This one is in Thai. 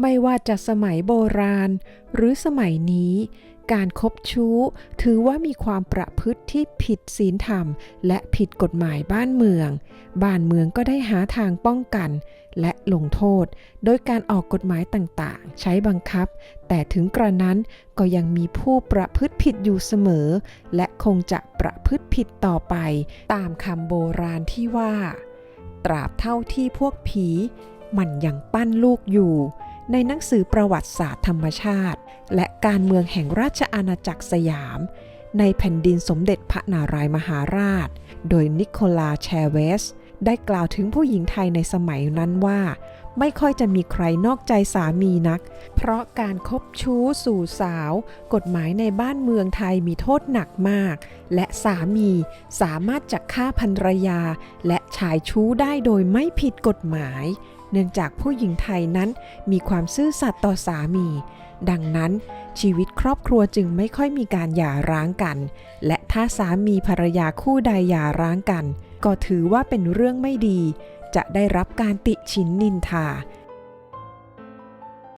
ไม่ว่าจะสมัยโบราณ หรือสมัยนี้ การคบชู้ถือว่ามีความประพฤติที่ผิดศีลธรรม และผิดกฎหมายบ้านเมือง บ้านเมืองก็ได้หาทางป้องกัน และลงโทษ โดยการออกกฎหมายต่างๆ ใช้บังคับ แต่ถึงกระนั้นก็ยังมีผู้ประพฤติผิดอยู่เสมอ และคงจะประพฤติผิดต่อไป ตามคำโบราณที่ว่า ตราบเท่าที่พวกผี มันยังปั้นลูกอยู่ ในหนังสือประวัติศาสตร์ธรรมชาติ และการเมืองแห่งราชอาณาจักรสยาม ในแผ่นดินสมเด็จพระนารายมหาราช โดยนิโคลาแชเวส ได้กล่าวถึงผู้หญิงไทยในสมัยนั้นว่า ไม่ค่อยจะมีใครนอกใจสามีนัก เพราะการคบชู้สู่สาว กฎหมายในบ้านเมืองไทยมีโทษหนักมาก และสามีสามารถจะฆ่าภรรยา และชายชู้ได้โดยไม่ผิดกฎหมาย เนื่องจากผู้หญิงไทยนั้นมีความซื่อสัตย์ต่อสามี ดังนั้นชีวิตครอบครัวจึงไม่ค่อยมีการหย่าร้างกัน และถ้าสามีภรรยาคู่ใดหย่าร้างกัน ก็ถือว่าเป็นเรื่องไม่ดี จะได้รับการติชินนินทา